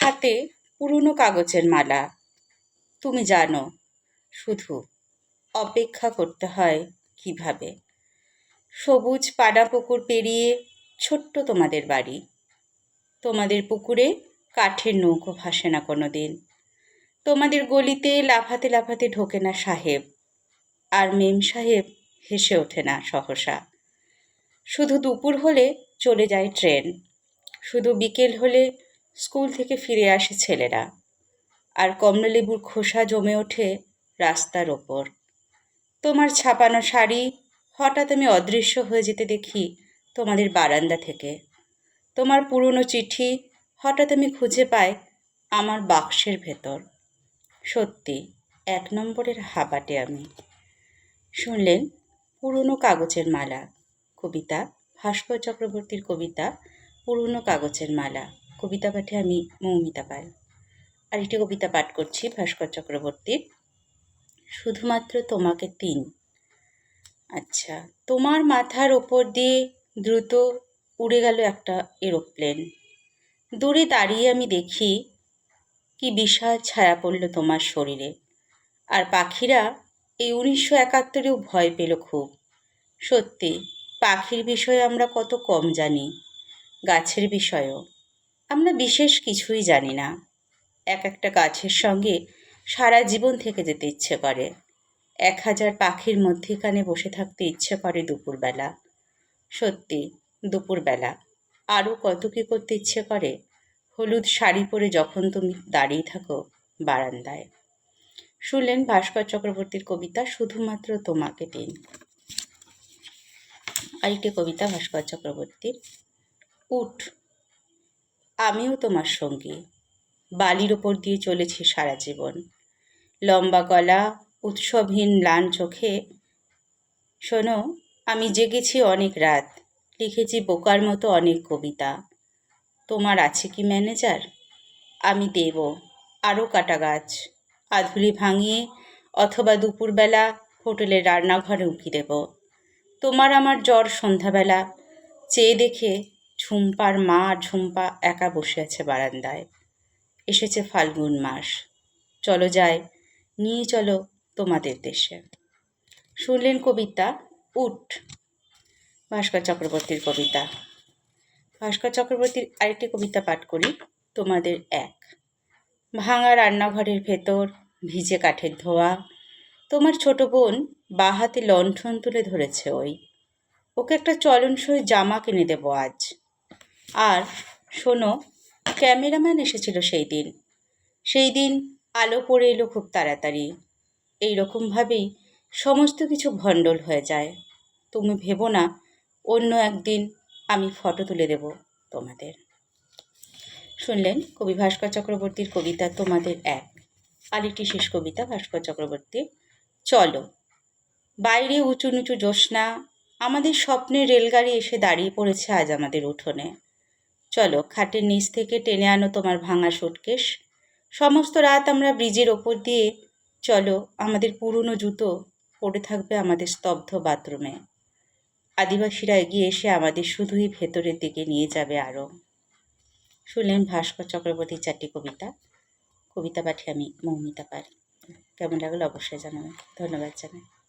হাতে পুরনো কাগজের মালা। তুমি জানো, শুধু অপেক্ষা করতে হয় কীভাবে। সবুজ পাড়া পুকুর পেরিয়ে ছোট্ট তোমাদের বাড়ি। তোমাদের পুকুরে কাঠের নৌকো ভাসে না কোনো দিন তোমাদের গলিতে লাফাতে লাফাতে ঢোকে না সাহেব। আর মেম সাহেব হেসে ওঠে না সহসা। শুধু দুপুর হলে চলে যায় ট্রেন। শুধু বিকেল হলে স্কুল থেকে ফিরে আসে ছেলেরা আর কমলালেবুর খোসা জমে ওঠে রাস্তার ওপর। তোমার ছাপানো শাড়ি হঠাৎ আমি অদৃশ্য হয়ে যেতে দেখি তোমাদের বারান্দা থেকে। তোমার পুরনো চিঠি হঠাৎ আমি খুঁজে পাই আমার বাক্সের ভেতর। সত্যি, এক নম্বরের হাবাটে আমি। শুনলেন পুরনো কাগজের মালা। কবিতা, ভাস্কর চক্রবর্তীর কবিতা, পুরনো কাগজের মালা। কবিতা পাঠে আমি মৌমিতা পাল। আর একটি কবিতা পাঠ করছি ভাস্কর চক্রবর্তীর। শুধুমাত্র তোমাকে তিন। আচ্ছা তোমার মাথার ওপর দিয়ে দ্রুত উড়ে গেল একটা এরোপ্লেন। দূরে দাঁড়িয়ে আমি দেখি কি বিশাল ছায়া পড়ল তোমার শরীরে। আর পাখিরা এই উনিশশো একাত্তরেও ভয় পেল খুব। সত্যি, পাখির বিষয়ে আমরা কত কম জানি, গাছের বিষয়েও। আমরা বিশেষ কিছুই জানি না। এক একটা গাছের সঙ্গে সারা জীবন থেকে যেতে ইচ্ছে করে। এক হাজার পাখির মধ্যেখানে বসে থাকতে ইচ্ছে করে দুপুরবেলা। সত্যি, দুপুরবেলা। আরও কত কী করতে ইচ্ছে করে? হলুদ শাড়ি পরে যখন তুমি দাঁড়িয়ে থাকো বারান্দায়। শুনলেন ভাস্কর চক্রবর্তীর কবিতা শুধুমাত্র তোমাকে দিন। আরেকটি কবিতা ভাস্কর চক্রবর্তীর। উঠ আমিও তোমার সঙ্গী। বালির ওপর দিয়ে চলেছি সারা জীবন। লম্বা গলা, উৎসবহীন ম্লান চোখে। শোনো, আমি জেগেছি অনেক রাত, লিখেছি বোকার মতো অনেক কবিতা। তোমার আছে কি ম্যানেজার? আমি দেব, আরও কাটা গাছ। আধুলি ভাঙিয়ে অথবা দুপুরবেলা হোটেলের রান্নাঘরে উঁকি দেব। তোমার আমার জ্বর সন্ধ্যাবেলা, চেয়ে দেখে ঝুম্পার মা ঝুম্পা একা বসে আছে বারান্দায়। এসেছে ফাল্গুন মাস। চলো যাই, নিয়ে চলো তোমাদের দেশে। শুনলেন কবিতা? উঠ। ভাস্কর চক্রবর্তীর কবিতা। ভাস্কর চক্রবর্তীর আরেকটি কবিতা পাঠ করি, তোমাদের এক। ভাঙা রান্নাঘরের ভেতর ভিজে কাঠের ধোয়া। তোমার ছোট বোন বা হাতে লণ্ঠন তুলে ধরেছে ওই। ওকে একটা চলনসই জামা কিনে দেবো আজ। আর শোনো, ক্যামেরাম্যান এসেছিল সেই দিন। সেই দিন আলো পড়ে এলো খুব তাড়াতাড়ি। এই রকমভাবেই সমস্ত কিছু ভণ্ডল হয়ে যায়। তুমি ভেবো না, অন্য একদিন আমি ফটো তুলে দেব তোমাদের। শুনলেন, কবি ভাস্কর চক্রবর্তীর কবিতা তোমাদের এক। আরেকটি শেষ কবিতা ভাস্কর চক্রবর্তীর। চলো, বাইরে উঁচু নিচু জ্যোৎস্না, আমাদের স্বপ্নের রেলগাড়ি এসে দাঁড়িয়ে পড়েছে আজ আমাদের উঠোনে। চলো খাটের নিচ থেকে টেনে আনো তোমার ভাঙা সুটকেশ। সমস্ত রাত আমরা ব্রিজের ওপর দিয়ে, চলো আমাদের পুরনো জুতো পড়ে থাকবে আমাদের স্তব্ধ বাথরুমে। আদিবাসীরা এগিয়ে এসে আমাদের শুধুই ভেতরের দিকে নিয়ে যাবে আরও শুনলেন ভাস্কর চক্রবর্তীর চারটি কবিতা। কবিতা পাঠে আমি মৌমিতা পারি কেমন লাগল অবশ্যই জানাবেন। ধন্যবাদ জানাই।